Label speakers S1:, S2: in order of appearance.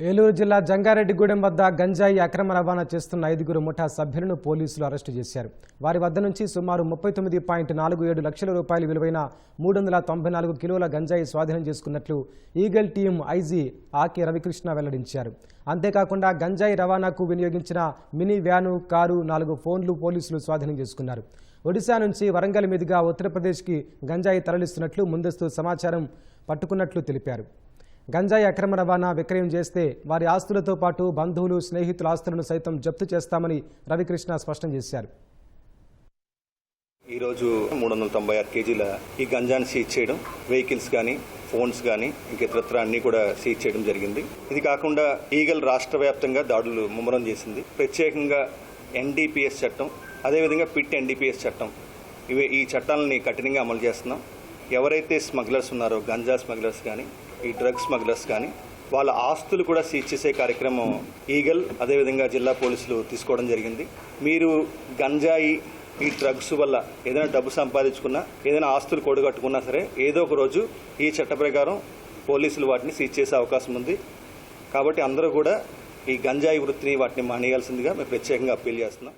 S1: ఏలూరు జిల్లా జంగారెడ్డిగూడెం వద్ద గంజాయి అక్రమ రవాణా చేస్తున్న ఐదుగురు ముఠా సభ్యులను పోలీసులు అరెస్టు చేశారు. వారి వద్ద నుంచి సుమారు ముప్పై తొమ్మిది పాయింట్ నాలుగు ఏడు లక్షల రూపాయలు విలువైన మూడు వందల తొంభై నాలుగు కిలోల గంజాయి స్వాధీనం చేసుకున్నట్లు Eagle team IG Ake Ravikrishna వెల్లడించారు. అంతేకాకుండా గంజాయి రవాణాకు వినియోగించిన మినీ వ్యాను కారు నాలుగు ఫోన్లు పోలీసులు స్వాధీనం చేసుకున్నారు. ఒడిశా నుంచి వరంగల్ మీదుగా ఉత్తరప్రదేశ్కి గంజాయి తరలిస్తున్నట్లు ముందస్తు సమాచారం పట్టుకున్నట్లు తెలిపారు. గంజాయి అక్రమ రవాణా విక్రయం చేస్తే వారి ఆస్తులతో పాటు బంధువులు స్నేహితుల ఆస్తులను సైతం జప్తు చేస్తామని రవికృష్ణ స్పష్టం చేశారు.
S2: ఈరోజు మూడు వందల తొంభై ఆరు కేజీల ఈ గంజాన్ని సీజ్ చేయడం వెహికల్స్ కానీ ఫోన్స్ కానీ ఇంక ఇతరత్ర అన్ని కూడా సీజ్ చేయడం జరిగింది. ఇది కాకుండా ఈగల్ రాష్ట్ర వ్యాప్తంగా దాడులు ముమ్మరం చేసింది. ప్రత్యేకంగా ఎన్డీపీఎస్ చట్టం అదేవిధంగా పిట్ ఎన్డీపీఎస్ చట్టం. ఇవి ఈ చట్టాలని కఠినంగా అమలు చేస్తున్నాం. ఎవరైతే స్మగ్లర్స్ ఉన్నారో గంజా స్మగ్లర్స్ కానీ ఈ డ్రగ్ స్మగ్లర్స్ కానీ వాళ్ళ ఆస్తులు కూడా సీజ్ చేసే కార్యక్రమం ఈగల్ అదేవిధంగా జిల్లా పోలీసులు తీసుకోవడం జరిగింది. మీరు గంజాయి ఈ డ్రగ్స్ వల్ల ఏదైనా డబ్బు సంపాదించుకున్నా ఏదైనా ఆస్తులు కూడగట్టుకున్నా సరే ఏదో ఒక రోజు ఈ చట్ట ప్రకారం పోలీసులు వాటిని సీజ్ చేసే అవకాశం ఉంది. కాబట్టి అందరూ కూడా ఈ గంజాయి వృత్తిని వాటిని మానేయాల్సిందిగా మేము ప్రత్యేకంగా అప్పీల్ చేస్తున్నాం.